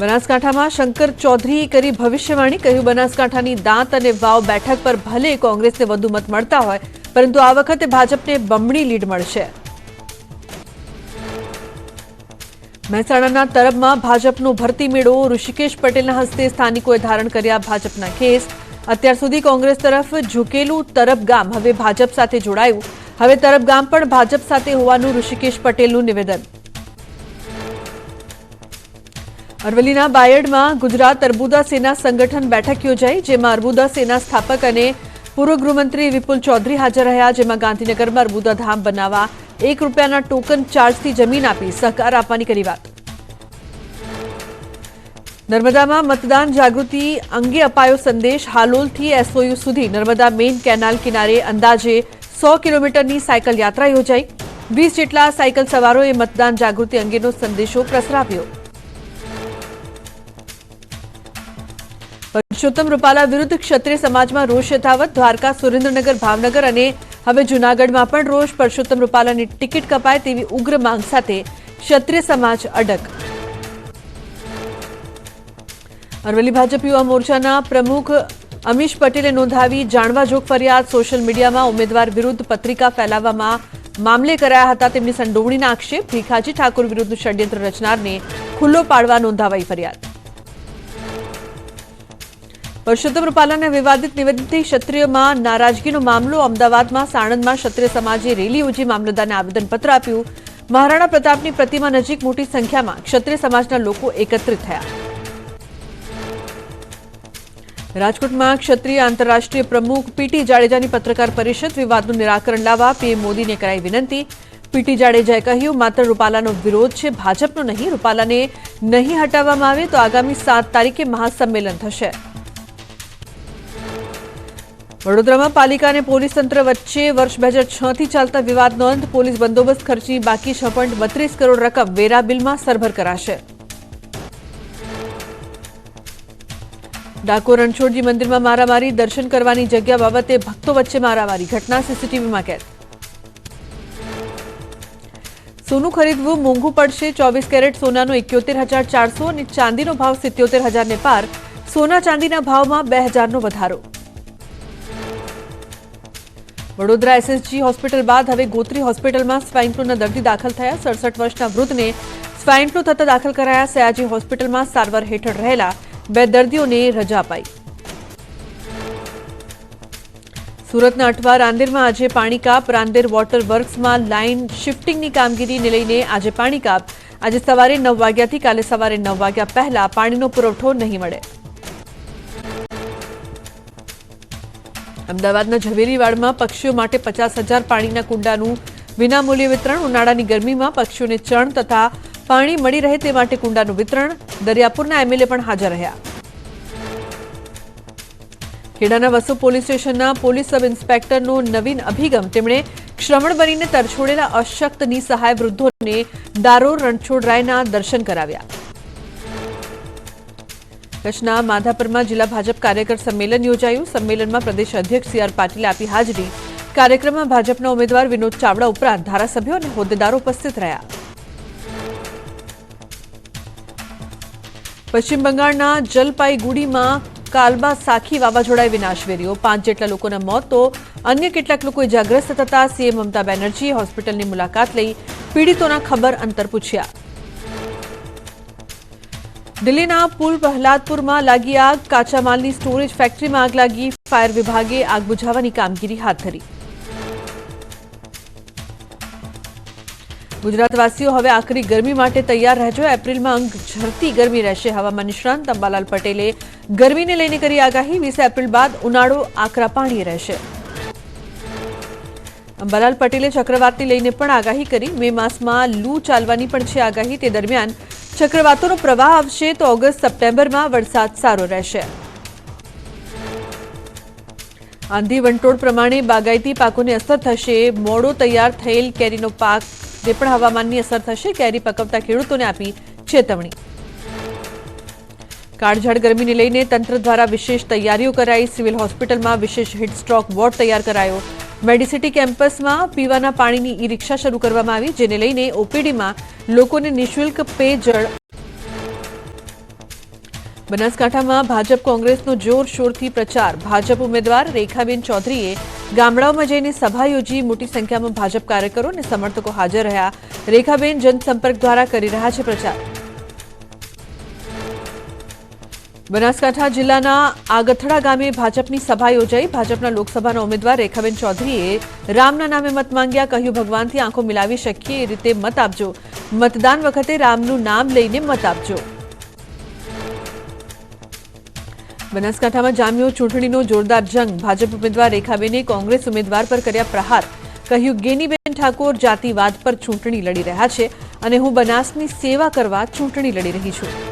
બનાસકાંઠામાં શંકર ચૌધરીએ કરી ભવિષ્યવાણી, કહ્યું બનાસકાંઠાની દાંત અને વાવ બેઠક પર ભલે કોંગ્રેસને વધુ મત મળતા હોય, પરંતુ આ વખતે ભાજપને બમણી લીડ મળશે. મહેસાણાના તરબમાં ભાજપનો ભરતી મેળો, ઋષિકેશ પટેલના હસ્તે સ્થાનિકોએ ધારણ કર્યા ભાજપના કેસ. અત્યાર સુધી કોંગ્રેસ તરફ ઝૂકેલું તરબ ગામ હવે ભાજપ સાથે જોડાયું. હવે તરબ ગામ પણ ભાજપ સાથે હોવાનું ઋષિકેશ પટેલનું નિવેદન. અરવલ્લીના બાયડમાં ગુજરાત અર્બુદા સેના સંગઠન બેઠક યોજાઈ, જેમાં અર્બુદા સેના સ્થાપક અને પૂર્વ ગૃહમંત્રી વિપુલ ચૌધરી હાજર રહ્યા, જેમાં ગાંધીનગરમાં અર્બુદા ધામ બનાવવા એક રૂપિયાના ટોકન ચાર્જથી જમીન આપી સહકાર આપવાની કરી વાત. નર્મદામાં મતદાન જાગૃતિ અંગે અપાયો સંદેશ હાલોલથી એસઓયુ સુધી. નર્મદા મેઇન કેનાલ કિનારે અંદાજે સો કિલોમીટરની સાયકલ યાત્રા યોજાઈ. વીસ જેટલા સાયકલ સવારોએ મતદાન જાગૃતિ અંગેનો સંદેશો પ્રસરાવ્યો. પરસોત્તમ રૂપાલા વિરુદ્ધ ક્ષત્રિય સમાજમાં રોષ યથાવત, દ્વારકા, સુરેન્દ્રનગર, ભાવનગર અને હવે જૂનાગઢમાં પણ રોષ. પુરુષોત્તમ રૂપાલાની ટિકિટ કપાય તેવી ઉગ્ર માંગ સાથે ક્ષત્રિય સમાજ અડગ. અરવલ્લી ભાજપ યુવા મોરચાના પ્રમુખ અમીશ પટેલે નોંધાવી જાણવાજોગ ફરિયાદ. સોશિયલ મીડિયામાં ઉમેદવાર વિરુદ્ધ પત્રિકા ફેલાવવામાં મામલે કરાયા હતા તેમની સંડોવણીના આક્ષેપ. ભીખાજી ઠાકોર વિરુદ્ધ ષડયંત્ર રચનારને ખુલ્લો પાડવા નોંધાવાઈ ફરિયાદ. પરસોત્તમ રૂપાલાના વિવાદિત નિવેદનથી ક્ષત્રિયમાં નારાજગીનો મામલો. અમદાવાદમાં સાણંદમાં ક્ષત્રિય સમાજે રેલી યોજી મામલતદારને આવેદનપત્ર આપ્યું. મહારાણા પ્રતાપની પ્રતિમા નજીક મોટી સંખ્યામાં ક્ષત્રિય સમાજના લોકો એકત્રિત થયા. રાજકોટમાં ક્ષત્રિય આંતરરાષ્ટ્રીય પ્રમુખ પીટી જાડેજાની પત્રકાર પરિષદ વિવાદનું નિરાકરણ લાવવા પીએમ મોદીને કરાઈ વિનંતી. પીટી જાડેજાએ કહ્યું, માત્ર રૂપાલાનો વિરોધ છે, ભાજપનો નહીં. રૂપાલાને નહીં હટાવવામાં આવે તો આગામી સાત તારીખે મહાસંમેલન થશે. વડોદરામાં પાલિકા અને પોલીસ તંત્ર વચ્ચે વર્ષ બે હજારથી ચાલતા વિવાદનો અંત પોલીસ બંદોબસ્ત ખર્ચી બાકી છ બત્રીસ કરોડ રકમ વેરા બિલમાં સરભર કરાશે. ડાકોર રણછોડજી મંદિરમાં મારામારી, દર્શન કરવાની જગ્યા બાબતે ભક્તો વચ્ચે મારામારી, ઘટના સીસીટીવીમાં કેદ. સોનું ખરીદવું મોંઘું પડશે, ચોવીસ કેરેટ સોનાનો એક્યોતેર હજાર ચારસો અને ચાંદીનો ભાવ સિત્યોતેર હજારને પાર, સોના ચાંદીના ભાવમાં બે હજારનો વધારો. વડોદરા એસએસજી હોસ્પિટલ બાદ હવે ગોત્રી હોસ્પિટલમાં સ્વાઇન ફ્લૂના દર્દી દાખલ થયા. સડસઠ વર્ષના વૃદ્ધને સ્વાઇન ફ્લૂ થતા દાખલ કરાયા. સયાજી હોસ્પિટલમાં સારવાર હેઠળ રહેલા બે દર્દીઓને રજા અપાઈ. સુરતના અઠવા રાંદેરમાં આજે પાણી કાપ. રાંદેર વોટર વર્ક્સમાં લાઇન શિફ્ટિંગની કામગીરીને લઈને આજે પાણી કાપ. આજે સવારે નવ વાગ્યાથી કાલે સવારે નવ વાગ્યા પહેલા પાણીનો પુરવઠો નહીં મળે. અમદાવાદના ઝવેરીવાડમાં પક્ષીઓ માટે પચાસ પાણીના કુંડાનું વિનામૂલ્ય વિતરણ, ઉનાળાની ગરમીમાં પક્ષીઓને ચણ તથા પાણી મળી રહે તે માટે કુંડાનું વિતરણ દરિયાપુરના એમએલએ પણ હાજર રહ્યા. ખેડાના વસુ પોલીસ સ્ટેશનના પોલીસ સબ ઇન્સ્પેક્ટરનો નવીન અભિગમ. તેમણે શ્રમણ બનીને તરછોડેલા અશક્તની સહાય વૃદ્ધોને દારોર રણછોડરાયના દર્શન કરાવ્યા. કચ્છના માધાપરમાં જિલ્લા ભાજપ કાર્યકર સંમેલન યોજાયું. સંમેલનમાં પ્રદેશ અધ્યક્ષ સી આર પાટીલે આપી હાજરી. કાર્યક્રમમાં ભાજપના ઉમેદવાર વિનોદ ચાવડા ઉપરાંત ધારાસભ્યો અને હોદ્દેદારો ઉપસ્થિત રહ્યા. પશ્ચિમ બંગાળના જલપાઈગુડીમાં કાલબા સાખી વાવાઝોડાએ વિનાશ વેર્યો. પાંચ જેટલા લોકોના મોત તો અન્ય કેટલાક લોકો ઇજાગ્રસ્ત થતા સીએમ મમતા બેનર્જીએ હોસ્પિટલની મુલાકાત લઈ પીડિતોના ખબર અંતર પૂછ્યા. દિલ્હીના પુલ પ્રહલાદપુરમાં લાગી આગ. કાચા માલની સ્ટોરેજ ફેક્ટરીમાં આગ લાગી. ફાયર વિભાગે આગ બુઝાવવાની કામગીરી હાથ ધરી. ગુજરાતવાસીઓ હવે આકરી ગરમી માટે તૈયાર રહેજો. એપ્રિલમાં અંગ ઝરતી ગરમી રહેશે. હવામાન નિષ્ણાંત અંબાલાલ પટેલે ગરમીને લઈને કરી આગાહી. વીસ એપ્રિલ બાદ ઉનાળો આકરા પાણી રહેશે. અંબાલાલ પટેલે ચક્રવાતને લઈને પણ આગાહી કરી. મે માસમાં લૂ ચાલવાની પણ છે આગાહી. તે દરમિયાન ચક્રવાતોનો પ્રવાહ આવશે તો ઓગસ્ટ સપ્ટેમ્બરમાં વરસાદ સારો રહેશે. આંધી વંટોળ પ્રમાણે બાગાયતી પાકોને અસર થશે. મોડો તૈયાર થયેલ કેરીનો પાક જે પણ હવામાનની અસર થશે. કેરી પકવતા ખેડૂતોને આપી ચેતવણી. કાળઝાળ ગરમીને લઈને તંત્ર દ્વારા વિશેષ તૈયારીઓ કરાઈ. સિવિલ હોસ્પિટલમાં વિશેષ હિટસ્ટ્રોક વોર્ડ તૈયાર કરાયો. મેડિસિટી કેમ્પસમાં પીવાના પાણીની ઈ રિક્ષા શરૂ કરવામાં આવી, જેને લઈને ઓપીડીમાં લોકોને નિઃશુલ્ક પેયજળ બનાસકાંઠામાં ભાજપ કોંગ્રેસનો જોરશોરથી પ્રચાર ભાજપ ઉમેદવાર રેખાબેન ચૌધરીએ ગામડાઓમાં જઈને સભા યોજી મોટી સંખ્યામાં ભાજપ કાર્યકરો અને સમર્થકો હાજર રહ્યા. રેખાબેન જનસંપર્ક દ્વારા કરી રહ્યા છે પ્રચાર. બનાસકાંઠા જિલ્લાના આગથડા ગામે ભાજપની સભા યોજાઈ. ભાજપના લોકસભાના ઉમેદવાર રેખાબેન ચૌધરીએ રામના નામે મત માંગ્યા. કહ્યું, ભગવાનથી આંખો મિલાવી શકીએ, એ રીતે મત આપજો. મતદાન વખતે રામનું નામ લઈને મત આપજો. બનાસકાંઠામાં જામ્યો ચૂંટણીનો જોરદાર જંગ. ભાજપ ઉમેદવાર રેખાબેને કોંગ્રેસ ઉમેદવાર પર કર્યા પ્રહાર. કહ્યું, ગેનીબેન ઠાકોર જાતિવાદ પર ચૂંટણી લડી રહ્યા છે અને હું બનાસની સેવા કરવા ચૂંટણી લડી રહી છું.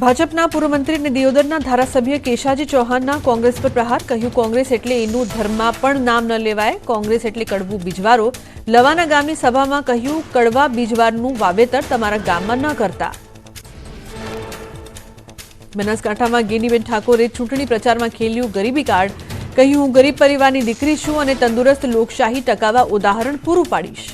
ભાજપના પૂર્વ મંત્રી અને દિયોદરના ધારાસભ્ય કેશાજી ચૌહાણના કોંગ્રેસ પર પ્રહાર. કહ્યું, કોંગ્રેસ એટલે એનું ધર્મમાં પણ નામ ન લેવાય. કોંગ્રેસ એટલે કડવું બીજવારો. લવાના ગામની સભામાં કહ્યું, કડવા બીજવારનું વાવેતર તમારા ગામમાં ન કરતા. બનાસકાંઠામાં ગેનીબેન ઠાકોરે ચૂંટણી પ્રચારમાં ખેલ્યું ગરીબી કાર્ડ. કહ્યું, હું ગરીબ પરિવારની દીકરી છું અને તંદુરસ્ત લોકશાહી ટકાવવા ઉદાહરણ પૂરું પાડીશ.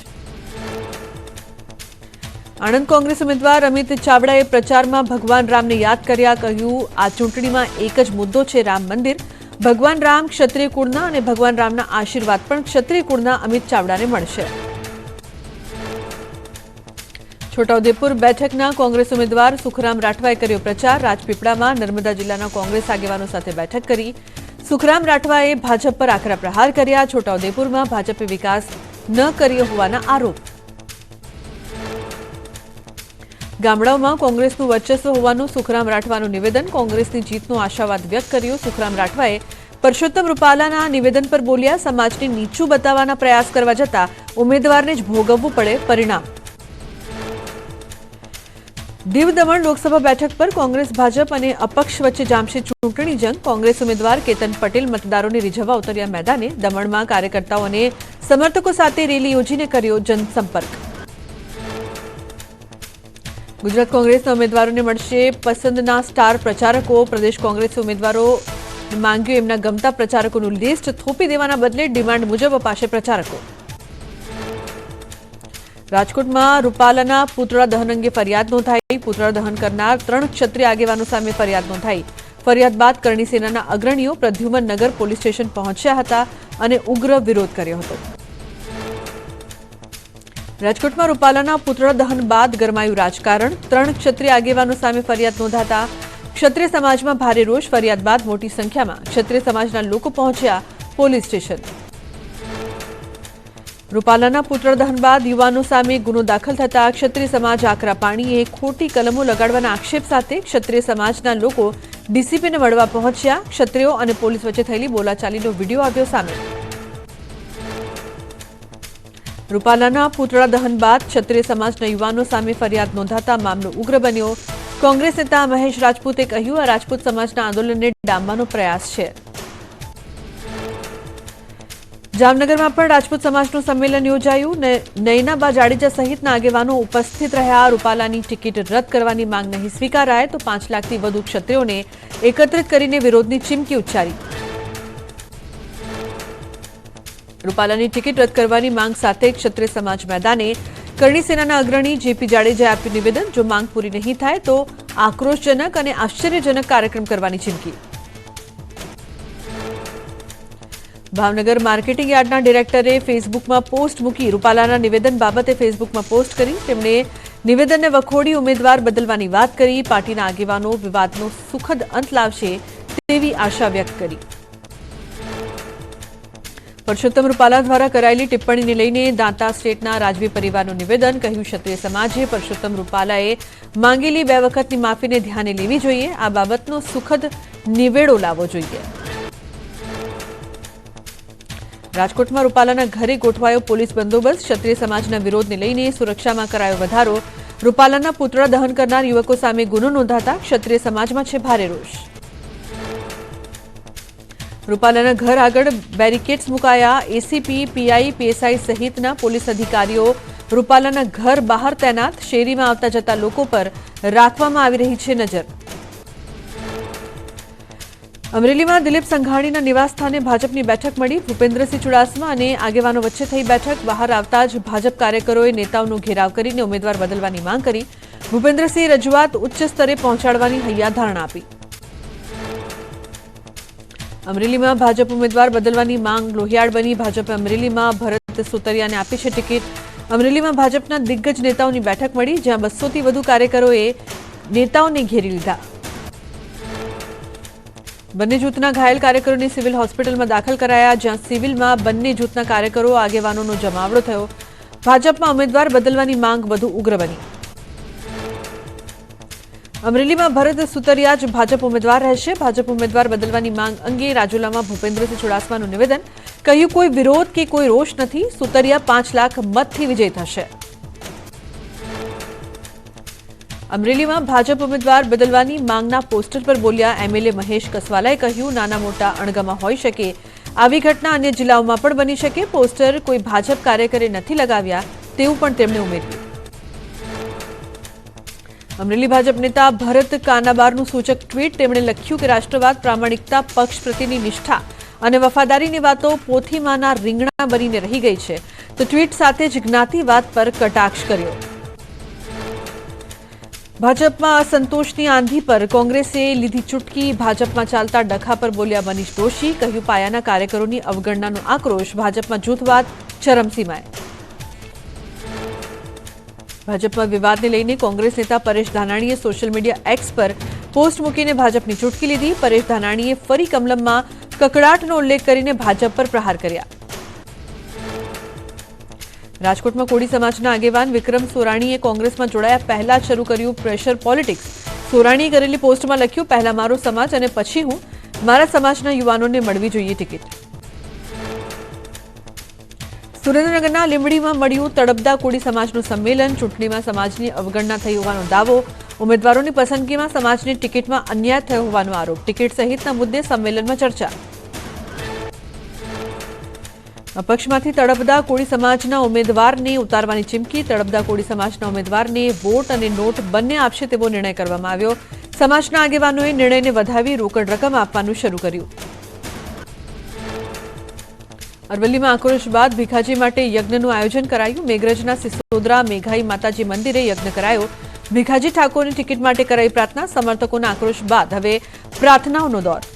આણંદ કોંગ્રેસ ઉમેદવાર અમિત ચાવડાએ પ્રચારમાં ભગવાન રામને યાદ કર્યા, કહ્યું, આ ચૂંટણીમાં એક જ મુદ્દો છે, રામ મંદિર. ભગવાન રામ ક્ષત્રિય કુળના અને ભગવાન રામના આશીર્વાદ પણ ક્ષત્રિય કુળના અમિત ચાવડાને મળશે. છોટાઉદેપુર બેઠકના કોંગ્રેસ ઉમેદવાર સુખરામ રાઠવાએ કર્યો પ્રચાર. રાજપીપળામાં નર્મદા જિલ્લાના કોંગ્રેસ આગેવાનો સાથે બેઠક કરી. સુખરામ રાઠવાએ ભાજપ પર આકરા પ્રહાર કર્યા. છોટાઉદેપુરમાં ભાજપે વિકાસ ન કર્યો હોવાના આરોપ. ગામડાઓમાં કોંગ્રેસનું વર્ચસ્વ હોવાનું સુખરામ રાઠવાનું નિવેદન, કોંગ્રેસની જીતનો આશાવાદ વ્યક્ત કર્યો. સુખરામ રાઠવાએ પરસોત્તમ રૂપાલાના નિવેદન પર બોલ્યા, સમાજને નીચું બતાવવાના પ્રયાસ કરવા જતા ઉમેદવારને જ ભોગવવું પડે પરિણામ. દીવ દમણ લોકસભા બેઠક પર કોંગ્રેસ, ભાજપ અને અપક્ષ વચ્ચે જામશે ચૂંટણી જંગ. કોંગ્રેસ ઉમેદવાર કેતન પટેલ મતદારોને રીઝવવા ઉતર્યા મેદાને. દમણમાં કાર્યકર્તાઓ અને સમર્થકો સાથે રેલી યોજીને કર્યો જનસંપર્ક. ગુજરાત કોંગ્રેસના ઉમેદવારોને મળશે પસંદના સ્ટાર પ્રચારકો. પ્રદેશ કોંગ્રેસ ઉમેદવારો માંગ્યું એમના ગમતા પ્રચારકોનું લિસ્ટ. થોપી દેવાના બદલે ડિમાન્ડ મુજબ અપાશે પ્રચારકો. રાજકોટમાં રૂપાલાના પુતળા દહન અંગે ફરિયાદ નોંધાઈ. પુતળા દહન કરનાર ત્રણ ક્ષત્રિય આગેવાનો સામે ફરિયાદ નોંધાઈ. ફરિયાદ બાદ કરણી સેનાના અગ્રણીઓ પ્રદ્યુમન નગર પોલીસ સ્ટેશન પહોંચ્યા હતા અને ઉગ્ર વિરોધ કર્યો હતો. રાજકોટમાં રૂપાલાના પૂતળા દહન બાદ ગરમાયું રાજકારણ. ત્રણ ક્ષત્રિય આગેવાનો સામે ફરિયાદ નોંધાતા ક્ષત્રિય સમાજમાં ભારે રોષ. ફરિયાદ બાદ મોટી સંખ્યામાં ક્ષત્રિય સમાજના લોકો પહોંચ્યા પોલીસ સ્ટેશન. રૂપાલાના પુત્ર દહન બાદ યુવાનો સામે ગુનો દાખલ થતા ક્ષત્રિય સમાજ આકરા પાણીએ ખોટી કલમો લગાડવાના આક્ષેપ સાથે ક્ષત્રિય સમાજના લોકો ડીસીપીને મળવા પહોંચ્યા. ક્ષત્રિયો અને પોલીસ વચ્ચે થયેલી બોલાચાલીનો વીડિયો આવ્યો સામે. રૂપાલાના પૂતળા દહન બાદ ક્ષત્રિય સમાજના યુવાનો સામે ફરિયાદ નોંધાતા મામલો ઉગ્ર બન્યો. કોંગ્રેસ નેતા મહેશ રાજપૂતે કહ્યું, આ રાજપૂત સમાજના આંદોલનને ડામવાનો પ્રયાસ છે. જામનગરમાં પણ રાજપૂત સમાજનું સંમેલન યોજાયું નયનાબા જાડેજા સહિતના આગેવાનો ઉપસ્થિત રહ્યા. રૂપાલાની ટિકિટ રદ કરવાની માંગ નહીં સ્વીકારાય તો પાંચ લાખથી વધુ ક્ષત્રિયોને એકત્રિત કરીને વિરોધની ચીમકી ઉચ્ચારી. રૂપાલાની ટિકિટ રદ કરવાની માંગ સાથે ક્ષત્રિય સમાજ મેદાને કરણી સેનાના અગ્રણી જેપી જાડેજાએ આપ્યું નિવેદન. જો માંગ પૂરી નહીં થાય તો આક્રોશજનક અને આશ્ચર્યજનક કાર્યક્રમ કરવાની ચીમકી. ભાવનગર માર્કેટિંગ યાર્ડના ડિરેક્ટરે ફેસબુકમાં પોસ્ટ મૂકી રૂપાલાના નિવેદન બાબતે ફેસબુકમાં પોસ્ટ કરી તેમણે નિવેદનને વખોડી ઉમેદવાર બદલવાની વાત કરી. પાર્ટીના આગેવાનો વિવાદનો સુખદ અંત લાવશે તેવી આશા વ્યક્ત કરી. પરસોત્તમ રૂપાલા દ્વારા કરાયેલી ટિપ્પણીને લઈને દાંતા સ્ટેટના રાજવી પરિવારનું નિવેદન, કહ્યું, ક્ષત્રિય સમાજે પરસોત્તમ રૂપાલાએ માંગેલી બે વખતની માફીને ધ્યાને લેવી જોઈએ. આ બાબતનો સુખદ નિવેડો લાવવો જોઈએ. રાજકોટમાં રૂપાલાના ઘરે ગોઠવાયો પોલીસ બંદોબસ્ત. ક્ષત્રિય સમાજના વિરોધને લઈને સુરક્ષામાં કરાયો વધારો. રૂપાલાના પુતળા દહન કરનાર યુવકો સામે ગુનો નોંધાતા ક્ષત્રિય સમાજમાં છે ભારે રોષ. રૂપાલાના ઘર આગળ બેરિકેડ્સ મુકાયા. એસીપી પીઆઈ પીએસઆઈ સહિતના પોલીસ અધિકારીઓ રૂપાલાના ઘર બહાર તૈનાત શેરીમાં આવતા જતા લોકો પર રાખવામાં આવી રહી છે નજર. અમરેલીમાં દિલીપ સંઘાણીના નિવાસસ્થાને ભાજપની બેઠક મળી. ભૂપેન્દ્રસિંહ ચુડાસમા અને આગેવાનો વચ્ચે થઈ બેઠક. બહાર આવતા જ ભાજપ કાર્યકરોએ નેતાઓનો ઘેરાવ કરીને ઉમેદવાર બદલવાની માંગ કરી. ભૂપેન્દ્રસિંહ રજૂઆત ઉચ્ચ સ્તરે પહોંચાડવાની હૈયાધારણા આપી. અમરેલીમાં ભાજપ ઉમેદવાર બદલવાની માંગ, લોહિયાળ બની. ભાજપે અમરેલીમાં ભરત સુતરિયાને આપી છે ટિકિટ. અમરેલીમાં ભાજપના દિગ્ગજ નેતાઓની બેઠક મળી, જ્યાં બસોથી વધુ કાર્યકરોએ નેતાઓને ઘેરી લીધા. બંને જૂથના ઘાયલ કાર્યકરોને સિવિલ હોસ્પિટલમાં દાખલ કરાયા, જ્યાં સિવિલમાં બંને જૂથના કાર્યકરો આગેવાનોનો જમાવડો થયો. ભાજપમાં ઉમેદવાર બદલવાની માંગ વધુ ઉગ્ર બની. અમરેલીમાં ભરત સુતરિયા જ ભાજપ ઉમેદવાર રહેશે. ભાજપ ઉમેદવાર બદલવાની માંગ અંગે રાજુલામાં ભૂપેન્દ્રસિંહ ચુડાસમાનું નિવેદન. કહ્યું, કોઈ વિરોધ કે કોઈ રોષ નથી. સુતરિયા પાંચ લાખ મતથી વિજય થશે. અમરેલીમાં ભાજપ ઉમેદવાર બદલવાની માંગના પોસ્ટર પર બોલ્યા એમએલએ મહેશ કસવાલાએ કહ્યું, નાના મોટા અણગમા હોઈ શકે. આવી ઘટના અન્ય જિલ્લાઓમાં પણ બની શકે. પોસ્ટર કોઈ ભાજપ કાર્યકરે નથી લગાવ્યા તેવું પણ તેમણે ઉમેર્યું. અમરેલી ભાજપ નેતા ભરત કાનાબારનું સૂચક ટ્વીટ તેમણે લખ્યું કે રાષ્ટ્રવાદ, પ્રામાણિકતા, પક્ષ પ્રત્યેની નિષ્ઠા અને વફાદારીની વાતો પોથીમાંના રીંગણા બનીને રહી ગઈ છે. તો ટ્વીટ સાથે જ જ્ઞાતિવાદ પર કટાક્ષ કર્યો. ભાજપમાં અસંતોષની આંધી પર કોંગ્રેસે લીધી ચૂટકી, ભાજપમાં ચાલતા ડખા પર બોલ્યા મનીષ દોશી, કહ્યું પાયાના કાર્યકરોની અવગણનાનો આક્રોશ, ભાજપમાં જૂથવાદ ચરમસીમાએ. ભાજપમાં વિવાદને લઈને કોંગ્રેસ નેતા પરેશ ધાનાણીએ સોશિયલ મીડિયા એક્સ પર પોસ્ટ મૂકીને ભાજપની ચૂંટકી લીધી. પરેશ ધાનાણીએ ફરી કમલમમાં કકડાટનો ઉલ્લેખ કરીને ભાજપ પર પ્રહાર કર્યા. રાજકોટમાં કોળી સમાજના આગેવાન વિક્રમ સોરાણીએ કોંગ્રેસમાં જોડાયા પહેલા શરૂ કર્યું પ્રેશર પોલિટિક્સ સોરાણીએ કરેલી પોસ્ટમાં લખ્યું, પહેલા મારો સમાજ અને પછી હું. મારા સમાજના યુવાનોને મળવી જોઈએ ટિકિટ સુરેન્દ્રનગરના લીંબડીમાં મળ્યું તડબદા કોળી સમાજનું સંમેલન. ચૂંટણીમાં સમાજની અવગણના થઈ હોવાનો દાવો. ઉમેદવારોની પસંદગીમાં સમાજની ટિકિટમાં અન્યાય થયો હોવાનો આરોપ. ટિકિટ સહિતના મુદ્દે સંમેલનમાં ચર્ચા. અપક્ષમાંથી તડબદા કોળી સમાજના ઉમેદવારને ઉતારવાની ચીમકી. તડબદા કોળી સમાજના ઉમેદવારને વોટ અને નોટ બંને આપશે તેવો નિર્ણય કરવામાં આવ્યો. સમાજના આગેવાનોએ નિર્ણયને વધાવી રોકડ રકમ આપવાનું શરૂ કર્યું. અરવલ્લીમાં આક્રોશ બાદ ભીખાજી માટે યજ્ઞનું આયોજન કરાયું. મેઘરજના સિસોદરા, મેઘાઈ માતાજી મંદિરે યજ્ઞ કરાયો. ભીખાજી ઠાકોરની ટિકિટ માટે કરાઈ પ્રાર્થના. સમર્થકોના આક્રોશ બાદ હવે પ્રાર્થનાઓનો દોર.